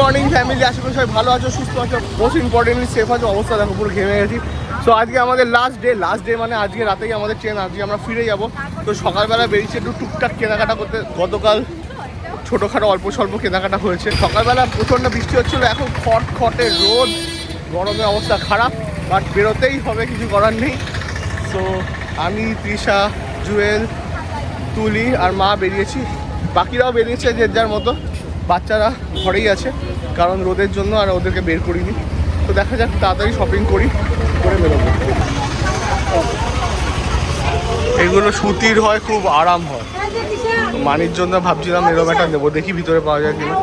Morning family আশা করি সবাই ভালো আছো, সুস্থ আছো। মোস্ট ইম্পর্টেন্টলি সেফ আছো। অবস্থা দেখো, পুরো ঘেমে গেছি। সো আজকে আমাদের লাস্ট ডে লাস্ট ডে মানে আজকে রাতেই আমাদের ট্রেন আজকে আমরা ফিরে যাব। তো সকালবেলা বেরিয়েছি একটু টুকটাক কেনাকাটা করতে। গতকাল ছোটোখাটো অল্প স্বল্প কেনাকাটা হয়েছে। সকালবেলা প্রচণ্ড বৃষ্টি হচ্ছিল। এখন খট খটে রোদ। গরমে অবস্থা খারাপ বাট বেরোতেই হবে, কিছু করার নেই। তো আমি, তৃষা, জুয়েল, তুলি আর মা বেরিয়েছি। বাকিরাও বেরিয়েছে যে যার মতো। বাচ্চারা ঘরেই আছে, কারণ রোদের জন্য আর ওদেরকে বের করিনি। তো দেখা যাক, তাড়াতাড়ি শপিং করি, করে বেরোবো। এগুলো সুতির হয়, খুব আরাম হয়। মানির জন্য ভাবছিলাম এরকম একটা নেব, দেখি ভিতরে পাওয়া যায় কিনা।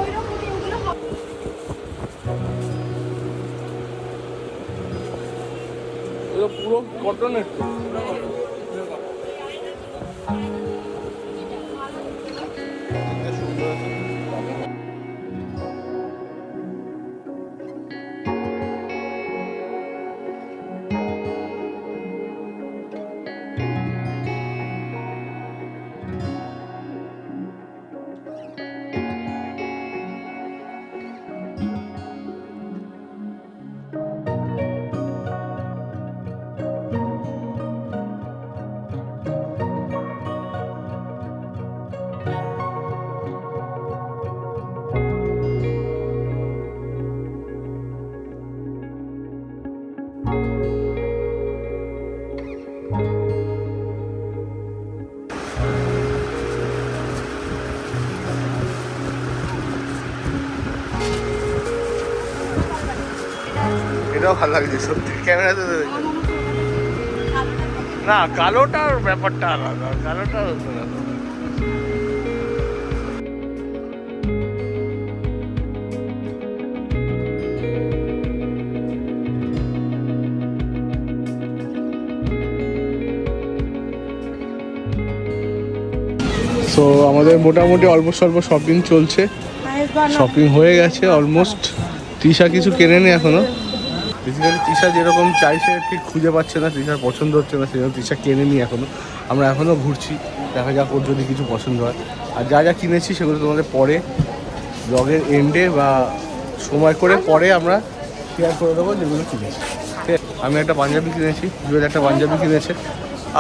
পুরো কটনের তো। এটাও ভালো লাগছে সত্যি। ক্যামেরাতে তো না কালোটার ব্যাপারটা আলাদা কালোটা সো আমাদের মোটামুটি অল্প স্বল্প শপিং চলছে। শপিং হয়ে গেছে অলমোস্ট তৃষা কিছু কেনেনি এখনও। বেসিক্যালি তৃষা যেরকম চাইছে, ঠিক খুঁজে পাচ্ছে না তৃষার পছন্দ হচ্ছে না, সেজন্য তৃষা কেনেনি এখনও আমরা এখনও ঘুরছি, দেখা যাক ওর যদি কিছু পছন্দ হয়। আর যা যা কিনেছি, সেগুলো তোমাদের পরে ব্লগের এন্ডে বা সময় করে পরে আমরা শেয়ার করে দেবো যেগুলো কিনেছি। ঠিক আমি একটা পাঞ্জাবি কিনেছি, জুয়েল একটা পাঞ্জাবি কিনেছে।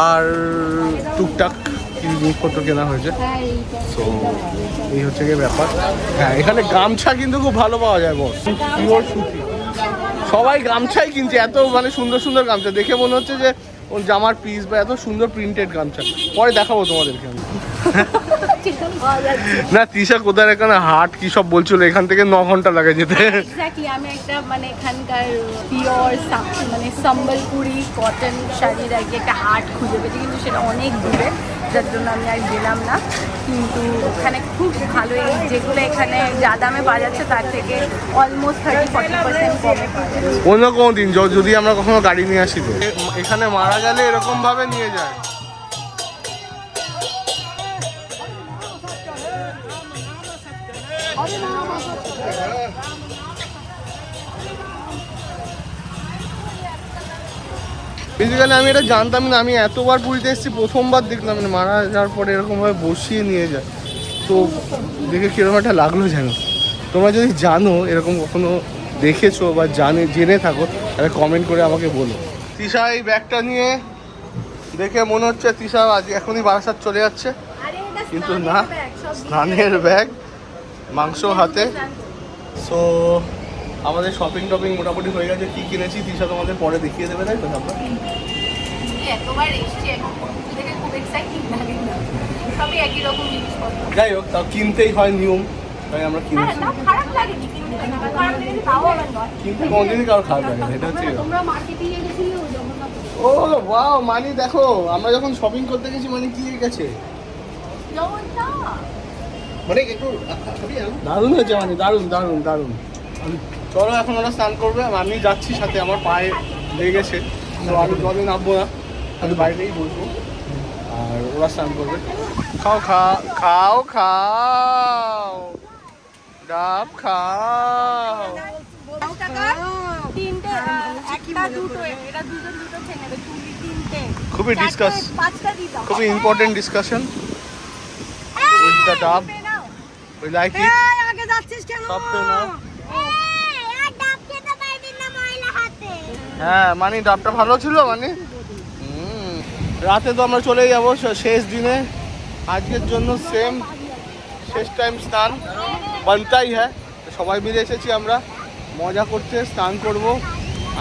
আর টুকটাক কিছু জিনিসপত্র কেনা হয়েছে। তো এই হচ্ছে গিয়ে ব্যাপার। হ্যাঁ এখানে গামছা কিন্তু খুব ভালো পাওয়া যায়, বস। পিওর সুতি। সবাই গামছাই কিনছে, এত মানে সুন্দর সুন্দর গামছা। দেখে মনে হচ্ছে যে ওর জামার পিস বা এত সুন্দর প্রিন্টেড গামছা। পরে দেখাবো তোমাদেরকে আমি। না, তৃষা কোথায় এখানে হাট কি সব বলছিল? এখান থেকে ন ঘণ্টা লাগে যেতে। এক্স্যাক্টলি আমি একটা মানে এখানকার পিওর মানে সম্বলপুরি কটন শাড়ির আর একটা হাট খুঁজে পেয়েছি, কিন্তু সেটা অনেক দূরে, যার জন্য আমি আর গেলাম না। কিন্তু ওখানে খুব ভালো এই যেগুলো এখানে যা দামে পাওয়া যাচ্ছে তার থেকে অলমোস্ট থার্টি ফর্টি পার্সেন্ট কমে। অন্য কোনো দিন যদি আমরা কখনো গাড়ি নিয়ে আসি তো। এখানে মারা গেলে এরকমভাবে নিয়ে যায়। বেসিক্যালি আমি এটা জানতাম না। আমি এতবার পুরীতে এসেছি প্রথমবার দেখলাম। মানে মারা যাওয়ার পরে এরকমভাবে বসিয়ে নিয়ে যায়। তো দেখে কীরকম একটা লাগল যেন। তোমরা যদি জানো এরকম কখনো দেখেছ বা জানে জেনে থাকো তাহলে কমেন্ট করে আমাকে বলো। তৃষা এই ব্যাগটা নিয়ে দেখে মনে হচ্ছে তৃষা আজ এখনই বারাসাত চলে যাচ্ছে। কিন্তু না স্নানের ব্যাগ মাংস হাতে। সো আমাদের শপিং টপিং মোটামুটি হয়ে গেছে কি কিনেছি তৃষা তোমাদের পরে দেখিয়ে দেবে তাই তো আমরা? এতবার এসছি এখন থেকে খুব এক্সাইটিং লাগে না। সবই একই রকম জিনিসপত্র। যাই হোক তাও কিনতেই হয় নিয়ম তাই আমরা হ্যাঁ কিনেছি। না খারাপ কিন্তু কোনদিনই কারও খারাপ লাগে না এটা হচ্ছে ও ওয়াও মানি দেখো আমরা যখন শপিং করতে গেছি মানে কি গেছে? মানে একটু দারুণ হয়েছে মানে দারুণ দারুণ দারুণ। চলো এখন ওরা স্নান করবে আমি যাচ্ছি সাথে আমার পায়ে লেগেছে। তো আমি জলে নামবো না আমি বাইরেই বসবো। আর ওরা স্নান করবে। খাও খা খাও খাও। ডাব খাও। খুবই ডিসকাস খুবই important discussion with the dub. We like it সব তো নাও হ্যাঁ মানে ডাবটা ভালো ছিল মানে? রাতে তো আমরা চলে যাব শেষ দিনে। আজকের জন্য সেম শেষ টাইম স্নান বানতাই হ্যাঁ। সবাই মিলে এসেছি আমরা। মজা করতে, স্নান করব।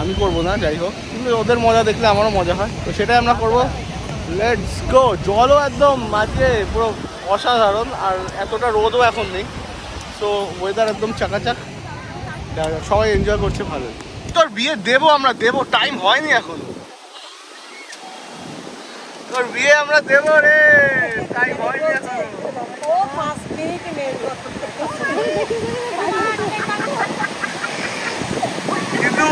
আমি করব না, যাই হোক। কিন্তু ওদের মজা দেখলে আমারও মজা হয়। তো সেটাই আমরা করব। লেটস গো জলও একদম মাঝে পুরো অসাধারণ, আর এতটা রোদও এখন নেই। তো ওয়েদার একদম চাকাচাক। সবাই এনজয় করছে ভালো তোর বিয়ে দেবো আমরা, দেবো টাইম হয়নি এখন। তোর বিয়ে আমরা দেবো রে টাইম হয়নি এখন। কিন্তু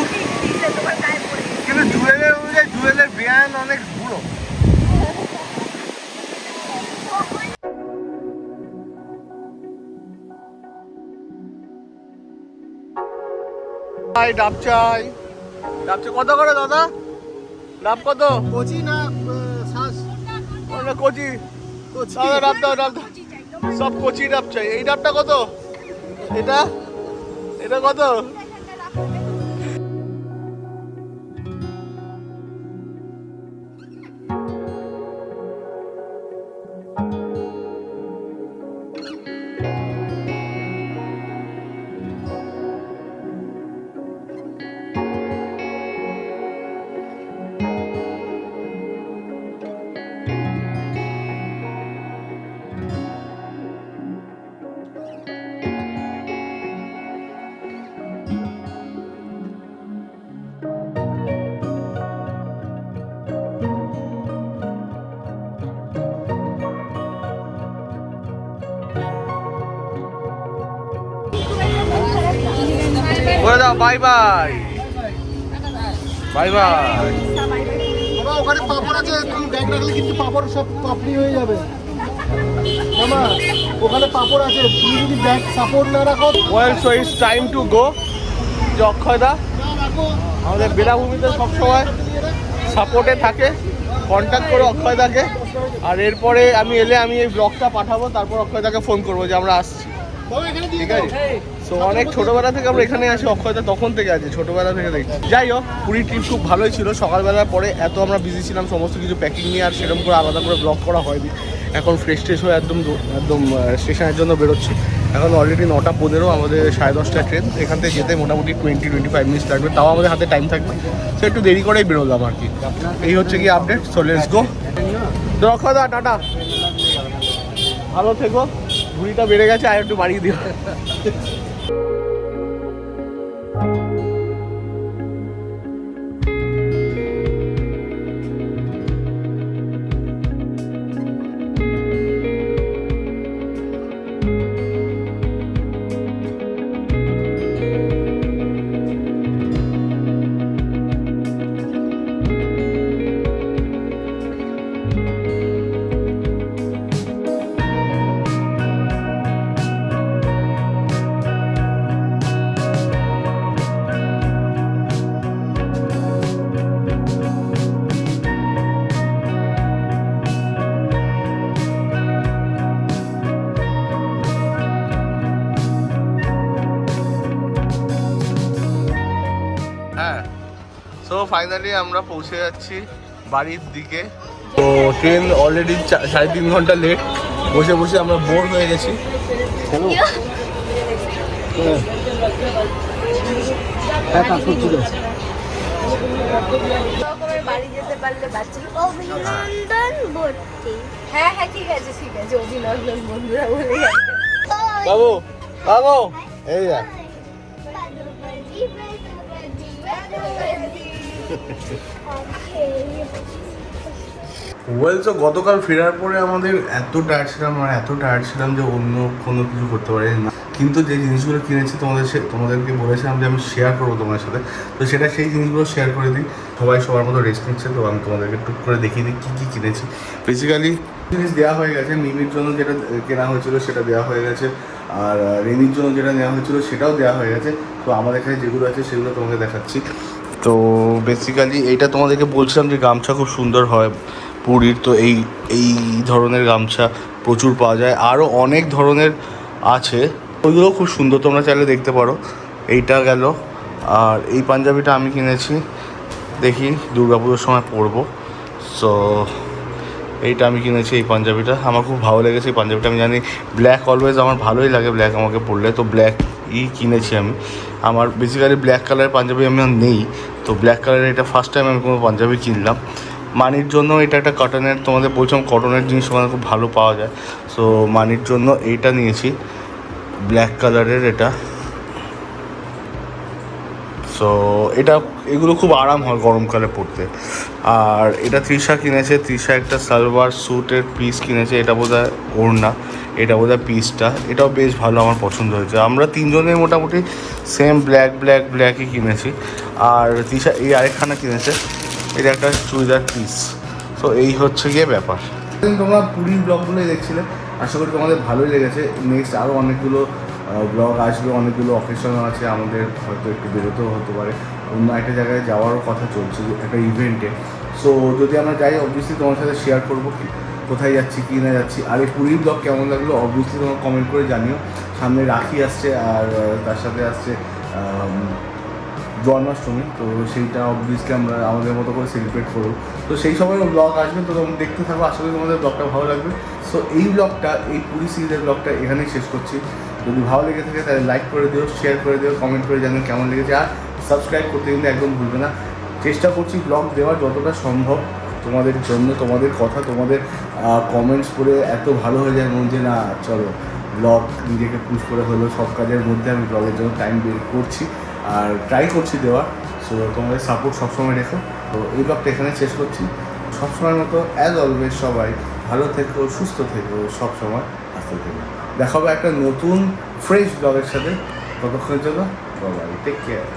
কিন্তু জুয়েলের অনুযায়ী জুয়েলের বিয়ান অনেক বুড়ো। চাই ডাব চাই। ডাব চাই। কত করে দাদা? ডাব কত? কচি না শ্বাস ওটা কচি? কচি। দাদা ডাব দাও ডাব সব কচি ডাব চাই। এই ডাবটা কত? এটা? এটা কত? Bye bye. Bye bye. বাবা ওখানে পাপড় আছে তুমি ব্যাগ রাখলে কিন্তু পাপড় সব পাপড়ি হয়ে যাবে। মামা ওখানে পাপড় আছে তুমি যদি ব্যাগ সাপোর্ট না রাখো well so it's time to go যে অক্ষয়দা আমাদের বেলাভূমিতে সবসময় সাপোর্টে থাকে। কন্ট্যাক্ট করো অক্ষয়দাকে। আর এরপরে আমি এলে আমি এই ব্লগটা পাঠাবো তারপর অক্ষয়দাকে ফোন করব যে আমরা আসছি। ঠিক আছে? তো অনেক ছোটবেলা থেকে আমরা এখানে আসি অক্ষয়তা তখন থেকে আছে, ছোটবেলা থেকে দেখি যাই হোক, পুরী ট্রিপ খুব ভালোই ছিল। সকালবেলার পরে এত আমরা বিজি ছিলাম, সমস্ত কিছু প্যাকিং নিয়ে আর সেরকম করে আলাদা করে ব্লগ করা হয়নি। এখন ফ্রেশ ট্রেশ হয়ে একদম একদম স্টেশনের জন্য বেরোচ্ছি। এখন অলরেডি নটা পনেরো, আমাদের সাড়ে দশটা ট্রেন এখান থেকে যেতে মোটামুটি টোয়েন্টি টোয়েন্টি ফাইভ মিনিটস লাগবে। তাও আমাদের হাতে টাইম থাকবে। তো একটু দেরি করেই বেরোলাম আর কি। এই হচ্ছে কি আপডেট সো লেটস গো রক্ষদা টাটা। ভালো থেকো। ঘুড়িটা বেড়ে গেছে, আর একটু বাড়িয়ে দিও। হ্যাঁ ফাইনালি আমরা পৌঁছে যাচ্ছি বাড়ির দিকে তো ট্রেন অলরেডি সাড়ে তিন ঘণ্টা লেট বসে বসে আমরা বোর হয়ে গেছি হ্যাঁ কাজ করছিল রকমের বাড়ি যেতে পারলে বাচ্চা অভিনন্দন ভর্তি হ্যাঁ হ্যাঁ ঠিক আছে ঠিক আছে অভিনন্দন বন্ধুরা বলে বাবু বাবু এই দেখ ওয়েল তো গতকাল ফেরার পরে আমাদের এত টায়ার্ড ছিলাম আর এত টায়ার্ড ছিলাম যে অন্য কোনো কিছু করতে পারি না কিন্তু যে জিনিসগুলো কিনেছি তোমাদের সে- তোমাদেরকে বলেছিলাম যে আমি শেয়ার করব তোমাদের সাথে। তো সেটা সেই জিনিসগুলো শেয়ার করে দিই। সবাই সবার মতো রেস্ট নিচ্ছে, তো আমি তোমাদেরকে টুক করে দেখিয়ে দিই কী কী কিনেছি। বেসিক্যালি জিনিস দেওয়া হয়ে গেছে। মিমির জন্য যেটা কেনা হয়েছিল সেটা দেওয়া হয়ে গেছে। আর রেনির জন্য যেটা নেওয়া হয়েছিল সেটাও দেওয়া হয়ে গেছে। তো আমাদের এখানে যেগুলো আছে সেগুলো তোমাকে দেখাচ্ছি। তো বেসিক্যালি এইটা তোমাদেরকে বলছিলাম যে গামছা খুব সুন্দর হয় পুরীর, তো এই এই ধরনের গামছা প্রচুর পাওয়া যায়। আরও অনেক ধরনের আছে। ওইগুলো খুব সুন্দর, তোমরা চাইলে দেখতে পারো। এইটা গেল। আর এই পাঞ্জাবিটা আমি কিনেছি। দেখি দুর্গাপুজোর সময় পরবো। সো এইটা আমি কিনেছি এই পাঞ্জাবিটা। আমার খুব ভালো লেগেছে এই পাঞ্জাবিটা। আমি জানি ব্ল্যাক অলওয়েজ আমার ভালোই লাগে ব্ল্যাক আমাকে পরলে। তো ব্ল্যাক ই কিনেছি আমি। আমার বেসিক্যালি ব্ল্যাক কালারের পাঞ্জাবি আমি নেই। তো ব্ল্যাক কালারের এটা ফার্স্ট টাইম আমি কোনো পাঞ্জাবি কিনলাম। মানির জন্য এটা একটা কটনের তোমাদের বলছিলাম কটনের জিনিস ওখানে খুব ভালো পাওয়া যায়। সো মানির জন্য এইটা নিয়েছি ব্ল্যাক কালারের এটা। সো এটা, এগুলো খুব আরাম হয় গরমকালে পরতে। আর এটা তৃষা কিনেছে, তৃষা একটা সালোয়ার স্যুটের পিস কিনেছে, এটা বোধ হয় ওড়না। এটা বোধ পিসটা এটাও বেশ ভালো আমার পছন্দ হয়েছে। আমরা তিনজনের মোটামুটি সেম ব্ল্যাক ব্ল্যাক ব্ল্যাকই কিনেছি। আর তৃষা এই আরেকখানা কিনেছে। এটা একটা চুড়িদার পিস তো এই হচ্ছে গিয়ে ব্যাপার। তোমরা পুরীর ব্লগগুলোই দেখছিলে। আশা করি তোমাদের ভালোই লেগেছে। নেক্সট আরও অনেকগুলো ব্লগ আসবে। অনেকগুলো অকেশন আছে। আমাদের হয়তো একটু বেরোতেও হতে পারে। অন্য একটা জায়গায় যাওয়ারও কথা চলছে, একটা ইভেন্টে সো যদি আমরা যাই অবভিয়াসলি তোমার সাথে শেয়ার করব কোথায় যাচ্ছি, কি না যাচ্ছি আর এই পুরীর ব্লগ কেমন লাগল অবভিয়াসলি তোমার কমেন্ট করে জানিও। সামনে রাখি আসছে আর তার সাথে আসছে জন্মাষ্টমী, তো সেইটা অবভিয়াসলি আমরা আমাদের মতো করে সেলিব্রেট করব। তো সেই সময় ব্লগ আসবে, তো তোমরা দেখতে থাকো, আশা করি তোমাদের ব্লগটা ভালো লাগবে। সো এই ব্লগটা এই পুরী সিরিজের ব্লগটা এখানেই শেষ করছি। যদি ভালো লেগে থাকে তাহলে লাইক করে দিও শেয়ার করে দিও কমেন্ট করে জানিও কেমন লেগেছে। আর সাবস্ক্রাইব করতে কিন্তু একদম ভুলবে না। চেষ্টা করছি ব্লগ দেওয়ার যতটা সম্ভব। তোমাদের জন্য, তোমাদের কথা, তোমাদের কমেন্টস করে এত ভালো হয়ে যায় মন যে, না, চলো ব্লগ নিজেকে পুশ করে হলো সব কাজের মধ্যে আমি ব্লগের জন্য টাইম বের করছি আর ট্রাই করছি দেওয়া সো তোমাদের সাপোর্ট সবসময় রেখো। তো, এই ব্লগটা এখানে শেষ করছি। সবসময়ের মতো অ্যাজ অলওয়েজ সবাই ভালো থেকো, সুস্থ থেকো, সবসময় হাসতে থেকো। দেখা হবে একটা নতুন ফ্রেশ ব্লগের সাথে। ততক্ষণের জন্য বাই টেক কেয়ার